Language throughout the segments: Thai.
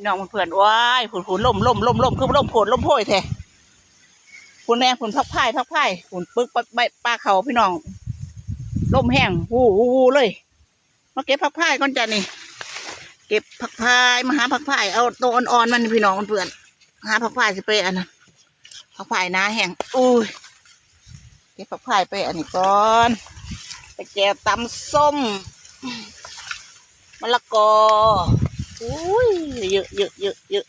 พี่น้องเพื่อนๆว้ายผุนผุนล่มล่มล่มล่มคือล่มโผลล่มโพยแท้ผุนแน่ผุนพักพายพักพายผุนปึกปะใบปลาเขาพี่น้องล่มแห้งวู้วู้วู้เลยมาเก็บพักพายก่อนจ้ะนี่ เก็บผักพายมาหาผักพายเอาตัวอ่อนๆมันพี่น้องเพื่อนหาผักพายสิไปอันนั้นผักพายหนาแห้งอุ้ยเก็บผักพายไปอันนี้ก่อนไปแกวตำส้มมะละกอ อุ้ยเยอะเยอะเยอะเยอะ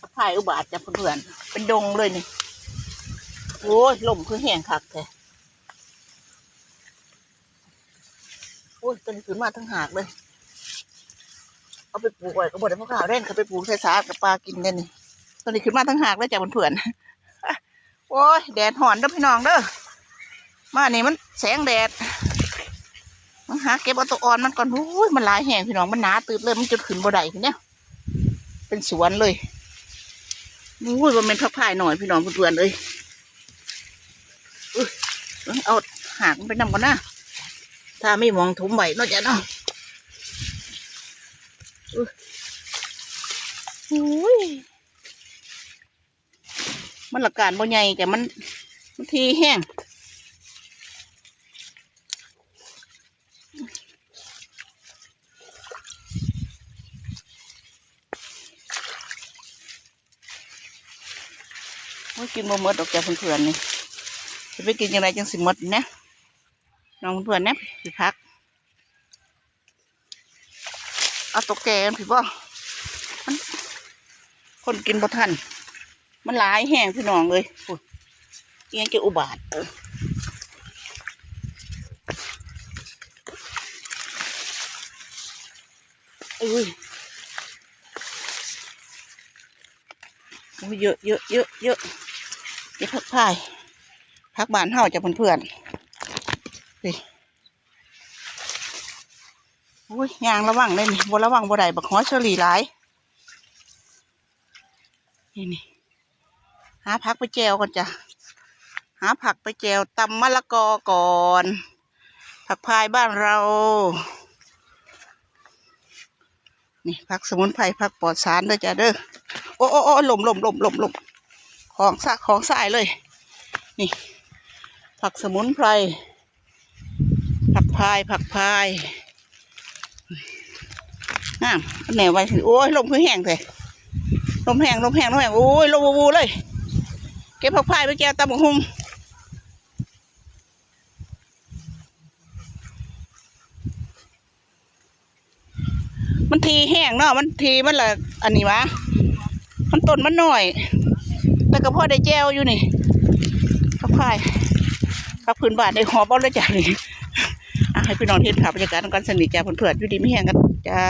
ผักพายอุบาทจ้ะเพื่อนๆเป็นดงเลยนี่ โอ้ยลมคือแห้งคักแท้โอ้ยตัวนี้ขึ้นมาทั้งหากเลย เอาไปปลูกไว้ก็บอกได้พวกข่าวเร่นเขาไปปลูกใส่สากับปลากินกันนี่ตัวนี้ขึ้นมาทั้งหากเลยจ้ะเพื่อนๆโอ้ยแดดหอนเด้อพี่น้องเด้อมานี่มันแสงแดด มันหาเก็บเอาตัวอ่อนมันก่อนโอ้ยมันหลายแห่งพี่น้องมันหนาตืดเลยมันจุดขึ้นบ่ได้เนี่ยเป็นสวนเลยโอ้ยมันเป็นพักพายหน่อยพี่น้องเพื่อนเลยอุ้ยเอาหากมันไปนำก่อนนะถ้าไม่มองถุมไหวนาะจ๊ะเนาะอุ๊ยอุ้ยมันหลักการบ่ใหญ่แต่มันมันทีแห้ง ม่กินบ่หมดดอกจ้ะเพื่อนๆนี่จะไปกินยังไงจังสิหมดนะน้องเพื่อนนี่ยพี่พักเอาตกแกนพี่บ่มันคนกินบ่ทันมันหลายแห้งพี่น้องเลยโอ้ยอิหยังจะอุบาทเออเอ้ยโอ้ยเยอะเยอะเยอะเยอะ เดี๋ยวพักพายพักบานเฮาจะเพื่อนๆสิโอ้ยยางระวังเลยนี่บระวังบ่ได้บักฮอเชอรี่หลายนี่นี่หาผักไปแจวก่อนจ้ะหาผักไปแจวตำมะละกอก่อน ผักพายบ้านเรา นี่ผักสมุนไพรผักปลอดสารเด้อจ้ะเด้อโอ้โอ้โอ้หล่มหล่มหล่มหล่มหล่ม ของสะของสายเลย นี่ ผักสมุนไพร ผักพาย ผักพายน้ำอันวไว้ถึงโอ้ยลมคือแห้งเลยลมแห้งลมแห้งลมแห้งโอ้ยลมวูเลย เก็บผักพายไปแก้ตำบักหุ่งมันทีแห้งเนาะมันทีมันละอันนี้วะมันต้นมันหน่อย แล้วก็พ่อได้แจวอยู่นี่กับควายกับพื้นบ้านในหอบ้อนแล้วจ้ะนี่ให้พี่น้องเห็นภาพบรรยากาศการสนิทจ้าเพื่อนๆอยู่ดีไม่แห้งกันจ้า